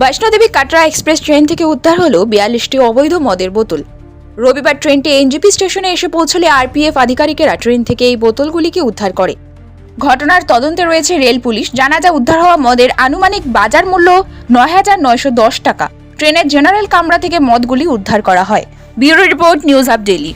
Vaishno Devi Katra express train থেকে উদ্ধার হলো বিয়াল্লিশটি অবৈধ মদের বোতল। রবিবার ট্রেনটি এনজিপি স্টেশনে এসে পৌঁছলে আরপিএফ আধিকারিকেরা ট্রেন থেকে এই বোতলগুলিকে উদ্ধার করে। ঘটনার তদন্তে রয়েছে রেল পুলিশ। জানা যায়, উদ্ধার হওয়া মদের আনুমানিক বাজার মূল্য নয় হাজার নয়শো দশ টাকা। ট্রেনের জেনারেল কামরা থেকে মদগুলি উদ্ধার করা হয়। Bureau report, news up daily